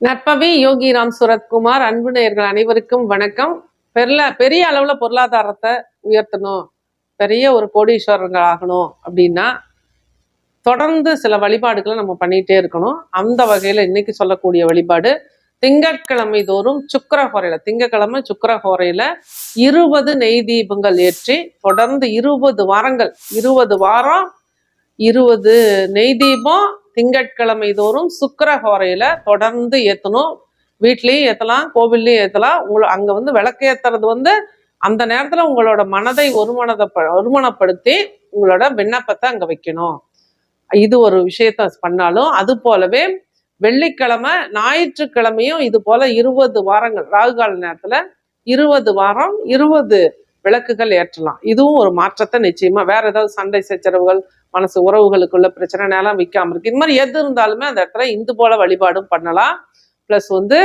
நட்பவி யோகி ராம் சுரத்குமார் அன்பு நேயர்கள் அனைவருக்கும் வணக்கம். பெரிய பெரிய அளவுல பொருளாதாரத்தை உயர்த்தணும் பெரிய ஒரு கோடீஸ்வரர்கள் ஆகணும் அப்படின்னா தொடர்ந்து சில வழிபாடுகளை நம்ம பண்ணிட்டே இருக்கணும். அந்த வகையில இன்னைக்கு சொல்லக்கூடிய வழிபாடு திங்கட்கிழமை தோறும் சுக்கரஹோரையில திங்கட்கிழமை சுக்கரஹோரையில இருபது நெய் தீபங்கள் ஏற்றி தொடர்ந்து இருபது வாரங்கள் இருபது வாரம் இருபது நெய் தீபம் திங்கட்கிழமை தோறும் சுக்கர தொடர்ந்து ஏற்றணும் வீட்லேயும் ஏற்றலாம் கோவில்லையும் ஏற்றலாம் உங்களை அங்கே வந்து விளக்கேற்றுறது வந்து அந்த நேரத்தில் உங்களோட மனதை ஒருமனத ஒருமனப்படுத்தி உங்களோட விண்ணப்பத்தை அங்கே வைக்கணும். இது ஒரு விஷயத்த பண்ணாலும் அது போலவே வெள்ளிக்கிழமை ஞாயிற்றுக்கிழமையும் இது போல இருபது வாரங்கள் ராகுகால நேரத்தில் இருபது வாரம் இருபது விளக்குகள் ஏற்றலாம். இதுவும் ஒரு மாற்றத்தை நிச்சயமா வேற ஏதாவது சண்டை சச்சரவுகள் மனசு உறவுகளுக்குள்ள பிரச்சனை நிலம் விற்காம இருக்கு. இந்த மாதிரி எது இருந்தாலுமே அந்த இடத்துல இந்து போல வழிபாடும் பண்ணலாம். ப்ளஸ் வந்து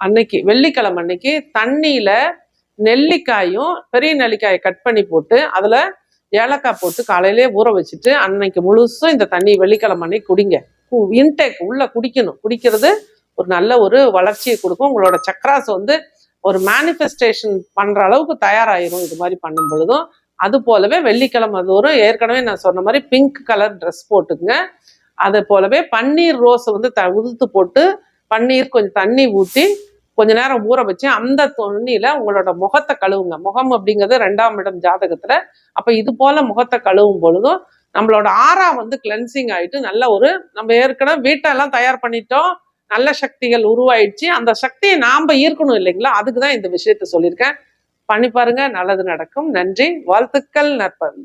அன்னைக்கு வெள்ளிக்கிழமை அன்னைக்கு தண்ணியில நெல்லிக்காயும் பெரிய நெல்லிக்காயை கட் பண்ணி போட்டு அதுல ஏலக்காய் போட்டு காலையிலே ஊற வச்சுட்டு அன்னைக்கு முழுசும் இந்த தண்ணி வெள்ளிக்கிழமை அன்னைக்கு குடிங்க. இன்டேக் உள்ள குடிக்கணும். குடிக்கிறது ஒரு நல்ல ஒரு வளர்ச்சியை கொடுக்கும். உங்களோட சக்கராஸ் வந்து ஒரு மேனிஃபெஸ்டேஷன் பண்ற அளவுக்கு தயாராயிரும் இது மாதிரி பண்ணும் பொழுதும். அது போலவே வெள்ளிக்கிழமை தோறும் ஏற்கனவே நான் சொன்ன மாதிரி பிங்க் கலர் ட்ரெஸ் போட்டுக்குங்க. அது போலவே பன்னீர் ரோஸ் வந்து த உதுத்து போட்டு பன்னீர் கொஞ்சம் தண்ணி ஊற்றி கொஞ்ச நேரம் ஊற வச்சு அந்த துணியில உங்களோட முகத்தை கழுவுங்க. முகம் அப்படிங்கிறது ரெண்டாம் இடம் ஜாதகத்துல. அப்ப இது போல முகத்தை கழுவும் பொழுதும் நம்மளோட ஆறா வந்து கிளென்சிங் ஆயிட்டு நல்ல ஒரு நம்ம ஏற்கனவே வீட்டெல்லாம் தயார் பண்ணிட்டோம். நல்ல சக்திகள் உருவாயிடுச்சு. அந்த சக்தியை நாம் ஈர்க்கணும் இல்லைங்களா? அதுக்கு தான் இந்த விஷயத்த சொல்லியிருக்கேன். பண்ணி பாருங்க. நல்லது நடக்கும். நன்றி. வாழ்த்துக்கள் நற்பவி